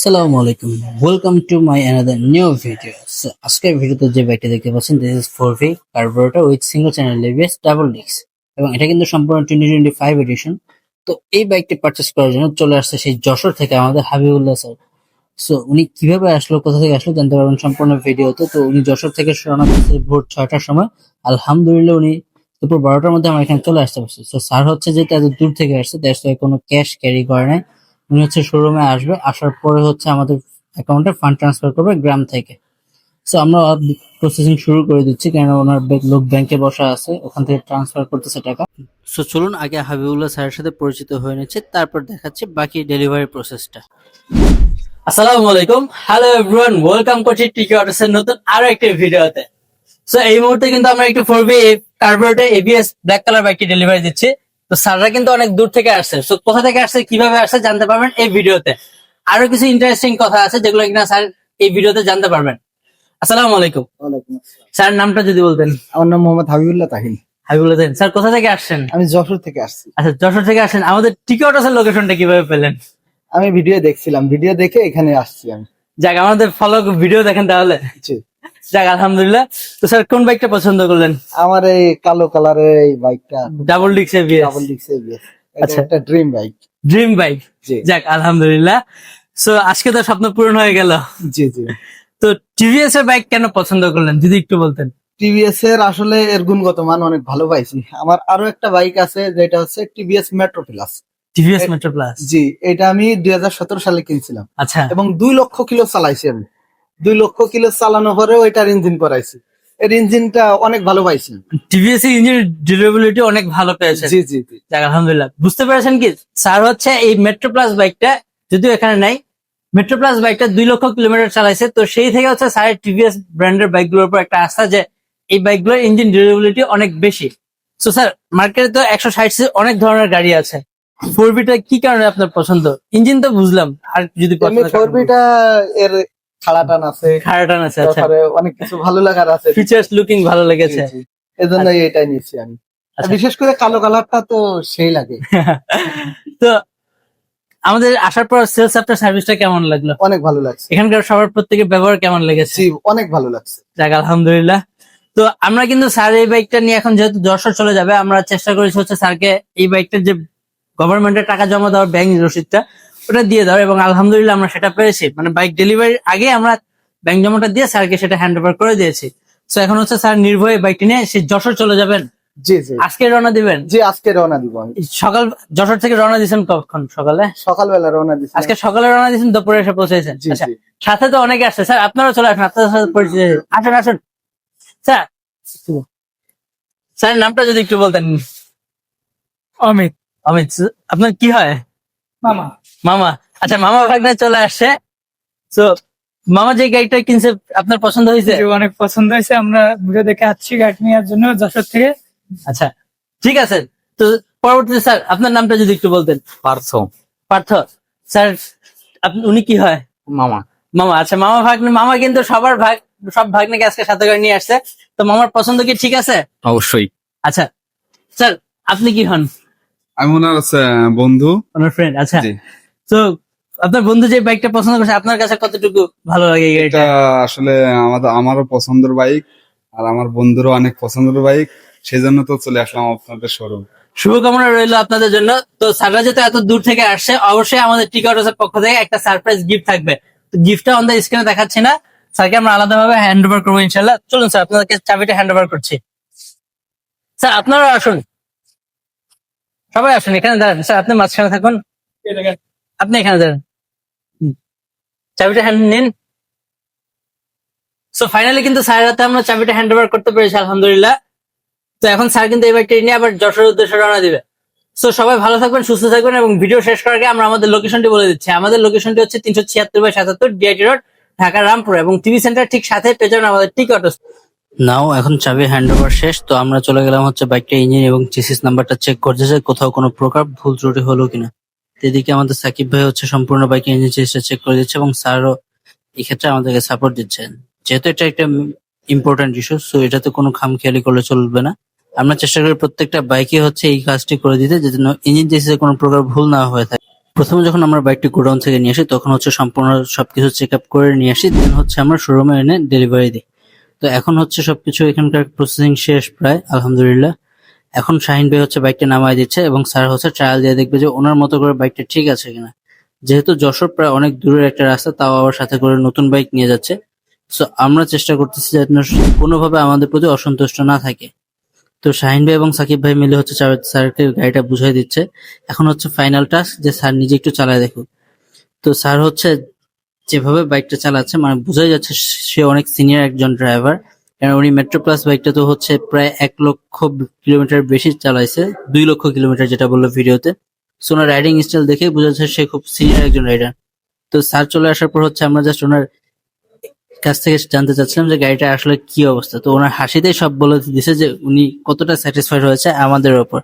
আসসালামু আলাইকুম। Welcome to my another new video আজকের ভিডিওতে যে বাইকটা দেখতে পাচ্ছেন this is four V carburettor with single channel লেভিয়াস double ডিক্স এবং এটা কিন্তু সম্পূর্ণ টোয়েন্টি টোয়েন্টি ফাইভ এডিশন তো এই বাইকটি পারচেস করার জন্য চলে আসছে সেই যশোর থেকে আমাদের হাবিবুল্লাহ স্যার সো উনি কীভাবে আসলো, কোথা থেকে আসলো জানতে পারবেন সম্পূর্ণ ভিডিওতে। তো উনি যশোর থেকে রওনা করছে ভোর ছয়টার সময়। আলহামদুলিল্লাহ উনি দুপুর বারোটার মধ্যে আমার এখানে চলে আসতে পারছে। তো স্যার হচ্ছে যেটা এত দূর থেকে আসছে ওয়াই কোনো ক্যাশ ক্যারি করে নাই। উনি হচ্ছে শোরুমে আসবে আসার পরে হচ্ছে আমাদের অ্যাকাউন্টে ফান্ড ট্রান্সফার করবে গ্রাম থেকে। সো আমরা প্রসেসিং শুরু করে দিচ্ছি কেন ওনার লোক ব্যাংকে বসা আছে ওখান থেকে ট্রান্সফার করতেছে টাকা। সো চলুন আগে হাবিবুল্লাহ স্যারের সাথে পরিচিত হয়ে নিচ্ছে তারপর দেখাচ্ছি বাকি ডেলিভারি প্রসেসটা আসসালামু আলাইকুম। হ্যালো এভরিওয়ান ওয়েলকাম করছি টিকি অটোসের নতুন আরও একটি ভিডিওতে। সো এই মুহূর্তে কিন্তু আমরা একটু ফোর বি কার্বোরেটে এবিএস ব্ল্যাক কালার বাইকটি ডেলিভারি দিচ্ছি। তো স্যাররা কিন্তু অনেক দূর থেকে আসছে। তো কোথা থেকে আসছে কীভাবে আসছে জানতে পারবেন এই ভিডিওতে। আরও কিছু ইন্টারেস্টিং কথা আছে যেগুলো কিনা স্যার এই ভিডিওতে জানতে পারবেন। আসসালামু আলাইকুম। স্যার নামটা যদি বলতেন। আমার নাম মোহাম্মদ হাবিবুল্লাহ তাহিন। হাবিবুল্লাহ স্যার কোথা থেকে আসছেন? আমি যশোর থেকে আসছি। আচ্ছা যশোর থেকে আসেন আমাদের টিকি অটোসের লোকেশনটা কীভাবে পেলেন? আমি ভিডিও দেখছিলাম। ভিডিও দেখে এখানে আসছি আমি। যাক আমাদের ফলো ভিডিও দেখেন তাহলে। যাক আলহামদুলিল্লাহ। তো স্যার কোন বাইকটা পছন্দ করলেন? আমার এই কালো কালারের এই বাইকটা ডাবল ডিক্স এবিএস ডাবল ডিক্স এবিএস আচ্ছা। একটা ড্রিম বাইক ড্রিম বাইক যাক আলহামদুলিল্লাহ। সো আজকে তো স্বপ্ন পূরণ হয়ে গেল। জি জি। তো টিভিএস এর বাইক কেন পছন্দ করলেন? যদি একটু বলতেন। টিভিএস এর আসলে এর গুণগত মান অনেক ভালো পাইছি। আমার আরও একটা বাইক আছে যেটা হচ্ছে TVS Metro plus TVS Metro plus G এটা আমি দুই হাজার সতেরো সালে কিনছিলাম। আচ্ছা। এবং দুই লক্ষ কিলো চালাইছি আমি। দুই লক্ষ কিলো চালানো পরেও এটার ইঞ্জিন করাইছি এর ইঞ্জিনটা অনেক ভালো পাইছি। টিভিএস ইঞ্জিন ডিউরেবিলিটি অনেক ভালো পেয়েছে জি জি যাক আলহামদুলিল্লাহ। বুঝতে পেরেছেন কি? স্যার হচ্ছে এই মেট্রো প্লাস বাইকটা যদিও এখানে নাই মেট্রো প্লাস বাইকটা দুই লক্ষ কিলোমিটার চালাইছে। তো সেই থেকে হচ্ছে স্যারের টিভিএস ব্র্যান্ডের বাইকগুলোর উপর একটা আস্থা যে এই বাইকগুলোর ইঞ্জিন ডিউরেবিলিটি অনেক বেশি। তো স্যার মার্কেটে তো একশো ষাট অনেক ধরনের গাড়ি আছে। ফোর বিটা কি কারণে আপনার পছন্দ? ইঞ্জিন তো বুঝলাম আর যদি এমনি ফোরবিটা এর খাড়া টান আছে। খারাটান আছে আচ্ছা। অনেক কিছু ভালো লাগার আছে। ফিচার্স লুকিং ভালো লেগেছে। জি। এজন্যই এটাই নিচ্ছি আমি। আচ্ছা। বিশেষ করে কালো কালারটা তো সেই লাগে। তো আমাদের আসার পর সেলস আপনার সার্ভিসটা কেমন লাগল? অনেক ভালো লাগছে। এখানকার সবার প্রত্যেকের ব্যবহার কেমন লেগেছে? অনেক ভালো লাগছে। যাক আলহামদুলিল্লাহ। তো আমরা কিন্তু স্যার এই বাইকটা নিয়ে এখন যেহেতু যশোর চলে যাবে আমরা চেষ্টা করেছি হচ্ছে স্যারকে এই বাইকটার যে গভর্নমেন্টের টাকা জমা দেওয়ার ব্যাংক রসিদটা ওটা দিয়ে দাও এবং আলহামদুলিল্লাহ আমরা সেটা পেরেছি মানে বাইক ডেলিভারির আগে আমরা ব্যাংক জমাটা দিয়ে স্যারকে সেটা হ্যান্ড ওভার করে দিয়েছি। তো এখন হচ্ছে স্যার নির্ভয়ে বাইকটি নিয়ে সে যশোর চলে যাবেন। জি জি। আজকে রওনা দিবেন? জি আজকে রওনা দিব সকাল যশোর থেকে রওনা দিয়েছেন কখন? সকালে? সকালবেলা রওনা দিচ্ছি আজকে সকালে রওনা দিয়েছেন দুপুরে এসে পৌঁছেছেন। আচ্ছা সাথে তো অনেকে আসছে স্যার আপনারা চলে আসুন আপনাদের সাথে পরিচিত যাই। আসুন আসুন। স্যার স্যার নামটা যদি একটু বলতেন। অমিত। অমিত আপনার কি হয়? মামা। মামা আচ্ছা মামা ভাগ্নে চলে আসছে। তো মামা যে গাড়িটা কিনছে আপনার পছন্দ হয়েছে? অনেক পছন্দ হয়েছে। আমরা ভিডিও দেখে আসছি গাড়ি নেওয়ার জন্য যশোর থেকে। আচ্ছা ঠিক আছে। তো পরবর্তীতে স্যার আপনার নামটা যদি একটু বলতেন। পারছ পার্থ স্যার আপনি উনি কি হয়? মামা। মামা আচ্ছা মামা ভাগ্নে মামা কিন্তু সবার ভাগ সব ভাগ্নেকে আজকে সাথে করে নিয়ে আসছে। তো মামার পছন্দ কি ঠিক আছে? অবশ্যই। আচ্ছা স্যার আপনি কি হন? আমি ওনার বন্ধু। ওনার ফ্রেন্ড আচ্ছা। তো আপনার বন্ধু যে বাইকটা পছন্দ করছে আপনার কাছে কতটুকু ভালো লাগে এটা আসলে আমাদের আমারও পছন্দের বাইক আর আমার বন্ধুরও অনেক পছন্দের বাইক সেই জন্য তো চলে আসলাম আপনাদের শোরুম শুভকামনা রইল আপনাদের জন্য। তো স্যাররা যেহেতু এত দূর থেকে আসছে অবশ্যই আমাদের টিকাউটের পক্ষ থেকে একটা সারপ্রাইজ গিফট থাকবে। তো গিফটটা অন দ্য স্ক্রিনে দেখাচ্ছি না। স্যারকে আমরা আলাদাভাবে হ্যান্ড ওভার করব ইনশাল্লাহ চলুন স্যার আপনাদেরকে চাবিটা হ্যান্ড ওভার করছি। স্যার আপনারা আসুন। সবাই আসুন এখানে দাঁড়ান। স্যার আপনি মাঝখানে থাকুন। আপনি এখানে দাঁড়ান। চাবিটা হ্যান্ড নিন। সো ফাইনালি কিন্তু স্যারের হাতে আমরা চাবিটা হ্যান্ড ওভার করতে পেরেছি আলহামদুলিল্লাহ। তো এখন স্যার কিন্তু এবার নিয়ে আবার যশোর উদ্দেশ্যে রওনা দিবে। সো সবাই ভালো থাকবেন সুস্থ থাকবেন এবং ভিডিও শেষ করার আগে আমরা আমাদের লোকেশনটি বলে দিচ্ছি। আমাদের লোকেশনটি হচ্ছে তিনশো ছিয়াত্তর বাই সাতাত্তর ডিআইটি রোড ঢাকা রামপুর এবং টিভি সেন্টার ঠিক সাথে পেয়ে যাবেন আমাদের টিক অটো নাও, এখন চাবি হ্যান্ড ওভার শেষ। তো আমরা চলে গেলাম হচ্ছে বাইকটা ইঞ্জিন এবং চেসিস নাম্বারটা চেক করতে। যে কোথাও কোনো প্রকার ভুল ত্রুটি হলো কিনা। এদিকে আমাদের সাকিব ভাই হচ্ছে সম্পূর্ণ বাইকের ইঞ্জিন চেসিসটা চেক করে দিচ্ছে এবং স্যারও এই ক্ষেত্রে আমাদেরকে সাপোর্ট দিচ্ছেন যেহেতু এটা একটা ইম্পর্টেন্ট ইস্যু সো এটাতে কোনো খামখেয়ালি করলে চলবে না। আমরা চেষ্টা করি প্রত্যেকটা বাইকে হচ্ছে এই কাজটি করে দিতে, যাতে ইঞ্জিন চেসিসে কোনো প্রকার ভুল না হয়ে থাকে। প্রথমে যখন আমরা বাইকটি গোডাউন থেকে নিয়ে আসি, তখন হচ্ছে সম্পূর্ণ সবকিছু চেক আপ করে নিয়ে আসি। দেন হচ্ছে আমরা শোরুমে এনে ডেলিভারি দিই। তো এখন হচ্ছে সবকিছু এখানকার প্রসেসিং শেষ প্রায়, আলহামদুলিল্লাহ। এখন শাহিন ভাই হচ্ছে বাইকটা নামায় দিচ্ছে এবং স্যার হচ্ছে ট্রায়াল দিয়ে দেখবে যে ওনার মতো করে বাইকটা ঠিক আছে কিনা। যেহেতু যশোর প্রায় অনেক দূরের একটা রাস্তা, তাও আবার সাথে করে নতুন বাইক নিয়ে যাচ্ছে। সো আমরা চেষ্টা করতেছি যেন কোনোভাবে আমাদের প্রতি অসন্তুষ্ট না থাকে। তো শাহিন ভাই এবং সাকিব ভাই মিলে হচ্ছে স্যার- স্যারকে গাড়িটা বুঝাই দিচ্ছে। এখন হচ্ছে ফাইনাল টাস্ক যে স্যার নিজে একটু চালায় দেখুক। তো স্যার হচ্ছে যেভাবে বাইকটা চালাচ্ছে মানে বোঝাই যাচ্ছে সে অনেক সিনিয়র একজন ড্রাইভার কারণ উনি মেট্রো প্লাস বাইকটা তো হচ্ছে প্রায় এক লক্ষ কিলোমিটার বেশি চালাইছে, দুই লক্ষ কিলোমিটার যেটা বলল ভিডিওতে। সো ওনার রাইডিং স্টাইল দেখে বোঝা যাচ্ছে সে খুব সিনিয়র একজন রাইডার তো স্যার চলে আসার পর হচ্ছে আমরা জাস্ট ওনার কাছ থেকে জানতে চাচ্ছিলাম যে গাড়িটা আসলে কি অবস্থা। তো ওনার হাসিতেই সব বলে দিছে যে উনি কতটা স্যাটিসফাইড হয়েছে আমাদের ওপর।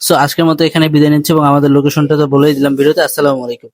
সো আজকের মতো এখানে বিদায় নিচ্ছি এবং আমাদের লোকেশনটা তো বলেই দিলাম ভিডিওতে। আসসালামু আলাইকুম।